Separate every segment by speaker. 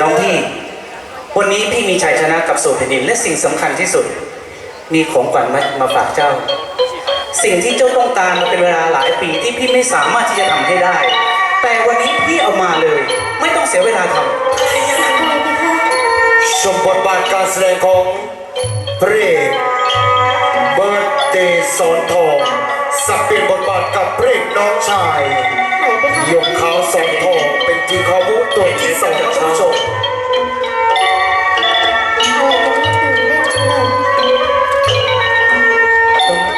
Speaker 1: น้องพี่ วันนี้พี่มีชัยชนะกับสู่แผ่นดินและสิ่งสำคัญที่สุด มีของขวัญมามาฝากเจ้า สิ่งที่เจ้าต้องการมาเป็นเวลาหลายปีที่พี่ไม่สามารถที่จะทำให้ได้ แต่วันนี้พี่เอามาเลย ไม่ต้องเสียเวลาทำ
Speaker 2: ชมบทบาทการแสดงของพระเอกเบิร์ดเดย์สอนทองสับเปลี่ยนบทบาทกับพระเอกน้องชาย
Speaker 3: ไหนไปคะ
Speaker 2: ยกเขาสอนทองเป็นทีคอมูตัวที่สองท่านผู้ชม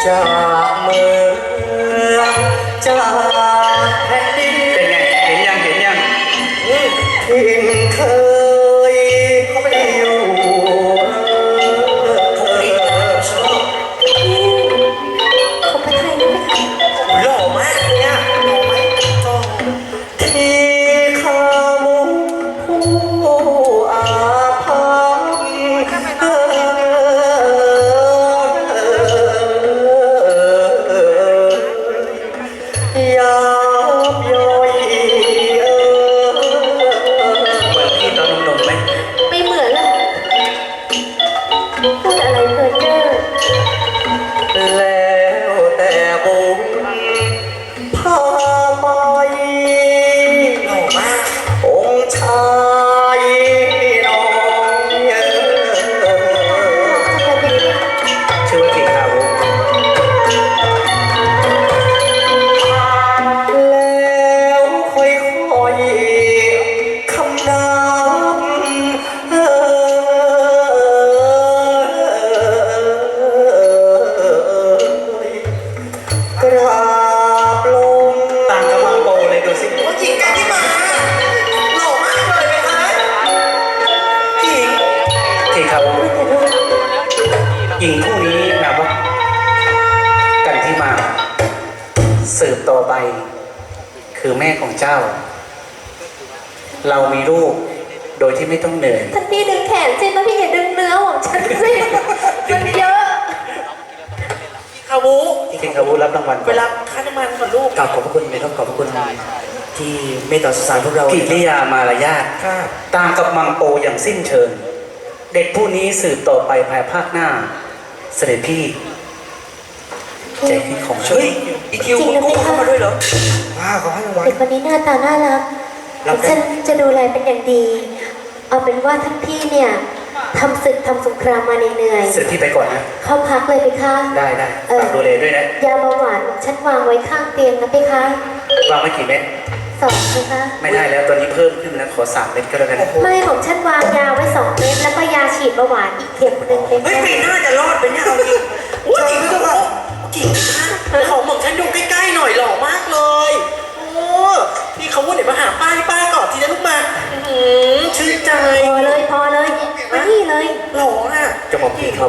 Speaker 3: จา
Speaker 2: กเมืองจาก คือแม่
Speaker 1: ของเจ้า เรามีลูกโดยที่ไม่ต้องเหนื่อย
Speaker 3: ท่านพี่ดึงแขนสิแล้วพี่อย่าดึงเนื้อของฉันสิมันเยอะ
Speaker 4: คาวุ
Speaker 1: ทีคาวุรับรางวัล
Speaker 4: เวลาค่าน้ำมันก่อนลูก
Speaker 2: กราบขอบพระคุณนะครับขอบพระคุณที่เมตตาสงสารพวกเรา
Speaker 1: กิริยามารยาท
Speaker 2: ค่ะ
Speaker 1: ต่างกับมังโปอย่างสิ้นเชิง เด็กผู้นี้สืบต่อไปภายภาคหน้า เสด็จพี่ ใจคิดของช่วย
Speaker 4: อีคิวคุณกู้เข้ามาด้วยเหรอ
Speaker 2: ว้าขอให้รางวัล
Speaker 3: เด็กคนนี้หน้าตาน่ารัก
Speaker 2: รับได้
Speaker 3: ฉันจะดูแลเป็นอย่างดี เอาเป็นว่าท่านพี่เนี่ยทำศึกทำสงครามมาเหนื่อย
Speaker 1: เสด็จพี่ไปก่อนนะ
Speaker 3: ๆเข้าพักเลยไปคะ
Speaker 1: ได้ได้
Speaker 3: เออ
Speaker 1: ฝากดูแลด้วยนะ
Speaker 3: ยาเบาหวานฉันวางไว้ข้างเตียงนะไปคะ
Speaker 1: วางไว้กี่เม็ด
Speaker 3: สองไปคะ
Speaker 1: ไม่ได้แล้วตอนนี้เพิ่มขึ้นแล้วขอสามเม็ดก็แล้วกัน
Speaker 3: ไม่ของฉันวางยาไว้สองเม็ดแล้วก็ยาฉีดเบาหวานอีกเข็มหนึ่งเป็น
Speaker 4: เฮ้ยปีหน้าจะรอดไปเนี่ยเอาจริงโอ้ยจริงด้วย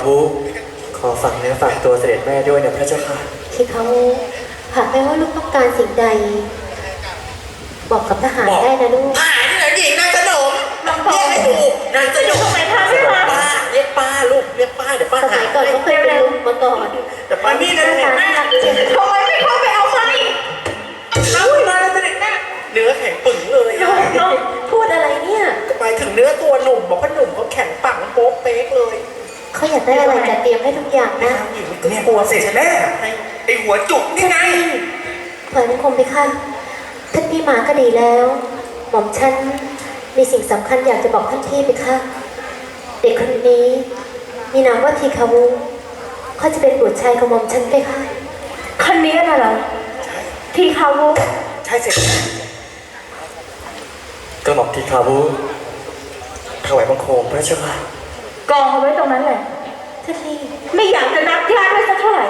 Speaker 2: ระหม่อมพีคาบุขอฝากเนื้อฝากตัวเสด็จแม่ด้วยนะพระเจ้าค่ะ
Speaker 3: ที่เขาหากไม่ว่าลูกต้องการสิ่งใด บอกกับทหารได้นะลูก
Speaker 4: อ่าที่ไหนหญิงนางขนมเรียกให้ถูกนางขนมทำไมพาไม่มาป้าเรียกป้าลูกเรียกป้าเดี๋ยวป้า
Speaker 3: สมัยก่อนเขาเคยเป็นลูกมาก่อน
Speaker 4: เดี๋ยวป้านี่
Speaker 3: ห
Speaker 4: นะ
Speaker 3: น้า
Speaker 4: เห็
Speaker 3: ตาน
Speaker 4: ไหม
Speaker 3: น่ารักจริง
Speaker 4: ทำไมไม่เข้าไปเอามาอีกเอามาแล้วเสด็จแม่เนื้อแข็งปึ๋งเลยอะ
Speaker 3: พูดอะไรเนี่ย
Speaker 4: หมายถึงเนื้อตัวหนุ่มบอกว่าหนุ่มเขาแข็งปังโป๊กเป๊กเลย
Speaker 3: เขาอยากได้อะไรจะเตรียมให้ทุกอย่างนะ
Speaker 4: เนี่ยกลัวเสร็จแน่ไอหัวจุกนี่ไง
Speaker 3: เผยคมไปค่ะท่านพี่มาก็ดีแล้ว หม่อมฉันมีสิ่งสำคัญอยากจะบอกท่านพี่ไปค่ะ เด็กคนนี้ มีนามว่าทีคาวุเขาจะเป็นบุตรชายของหม่อมฉันไปค่ะ
Speaker 5: คนนี้น่ะเหรอที่เขา
Speaker 4: ใช่เสร็จ
Speaker 2: กระหม่อมพีคาบุถวายบังคมพระเจ้าค่ะ
Speaker 5: กองเอาไว้ตรงนั้นแหละ
Speaker 3: ท่านพี่
Speaker 5: ไม่อยากจะนับญาติไว้สักเท่าไหร่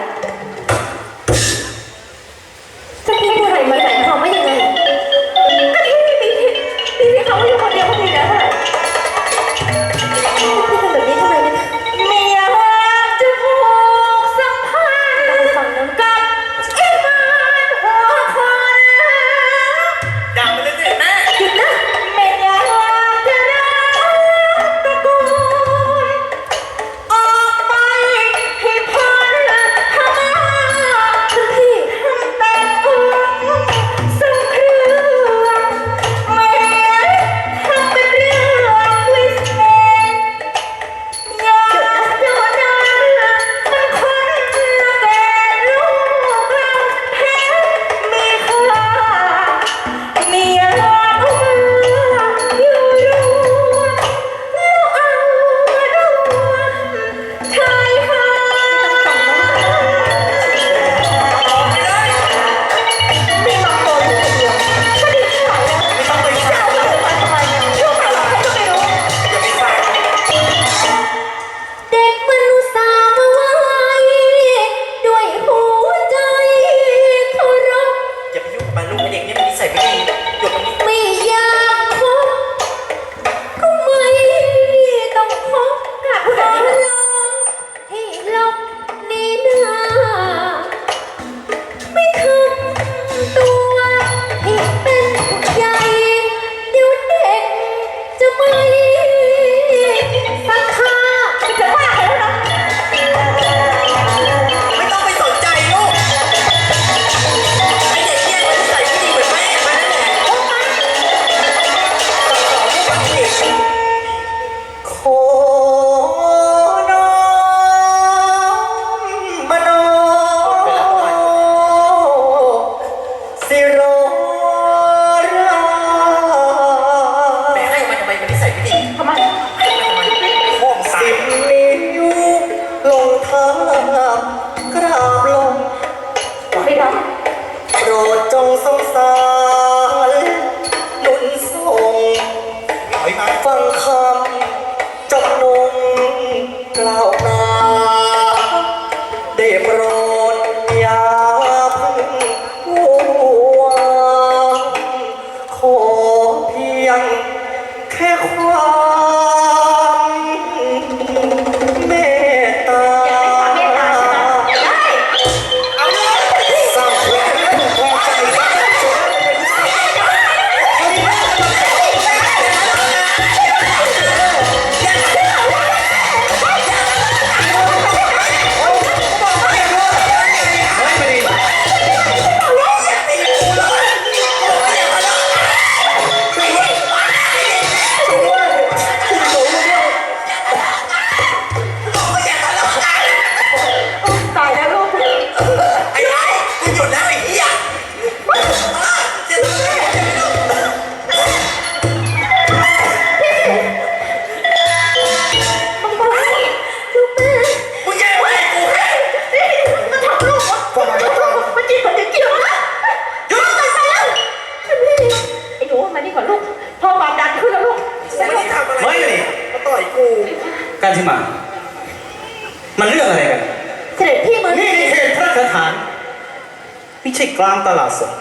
Speaker 3: ไม่
Speaker 5: ใช่
Speaker 2: ก
Speaker 5: ลา
Speaker 1: งตลาดสด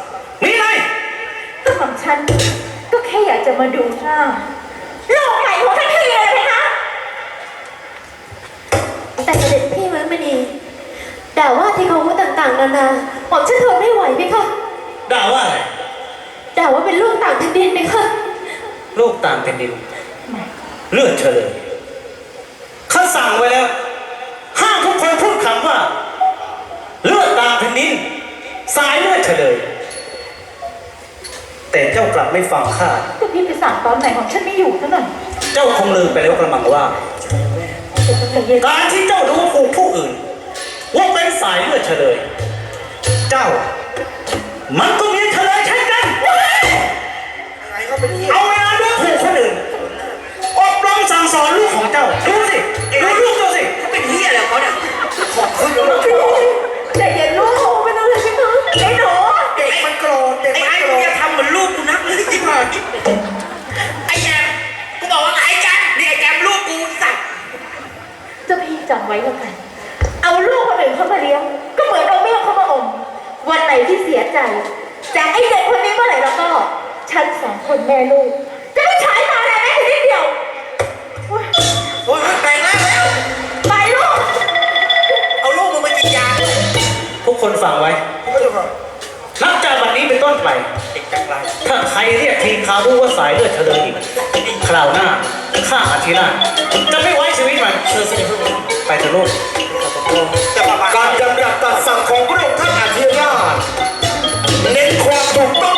Speaker 1: นี่ไง
Speaker 5: ก็ของฉัน ก็แค่อยากจะมาดูหน้าโลกใหม่ของท่านพี่เลยนะคะ
Speaker 3: แต่เสด็จพี่มึงไม่ดีด่าว่าที่เขาพูดต่างๆนานาผมฉันทนไม่ไหวไหมคะ
Speaker 1: ด่าว่าอะไร
Speaker 3: ด่าว่าเป็นลูกต่างแผ่นดินไหมคะ
Speaker 1: ลูกต่างแผ่นดิน เลือดเฉลยข้าสั่งไว้แล้ว ห้ามทุกคนพูดคำว่า เลือดต่างแผ่นดิน สายเลือดเฉลย แต่เจ้ากลับไม่ฟังข้า
Speaker 5: ก็พี่ไปสั่งตอนไหนของฉันไม่อยู่ซะหน่อย
Speaker 1: เจ้าคงลืมไปแล้วกระมังว่า
Speaker 5: แต่เย็น
Speaker 1: การที่เจ้าดูถูกผู้อื่น ว่าเป็นสายเลือดเฉลย เจ้า มันก็มีเฉลยเช่นกัน
Speaker 4: อะไรก็เป็นเหี้ย
Speaker 1: เอาเวลาดูถูกคนอื่นอบรมสั่งสอนลูกของเจ้า ดูสิดู
Speaker 4: ที่เสี
Speaker 5: ยใจ จากไอ้เด็กคนนี้เมื่อไหร่แล้วก็ ฉันสองคนแม่ลูก จะไม่ฉายตาอะไรแม้แต่นิดเดียว โอ๊ย
Speaker 4: โอ้ยแปลงร่างแล้ว
Speaker 5: ไปลูก
Speaker 4: เอาลูกมึงไปกินยา
Speaker 1: ทุกคนฟังไว้
Speaker 4: กูก็จะบอก
Speaker 1: นับจากวันนี้เป็นต้นไป
Speaker 4: เด็กจังไร
Speaker 1: ถ้าใครเรียกทีคารู้ว่าสายเลือดเฉลยอีกคราวหน้าข้าอาทิราชจะไม่ไว้ชีวิตมันเชิญเสด็จพระองค์ไปเถอะลูก
Speaker 4: จะประมาณ
Speaker 2: การดำรัสตัดสั่งของพระองค์ท่าน เน้นความถูกต้อง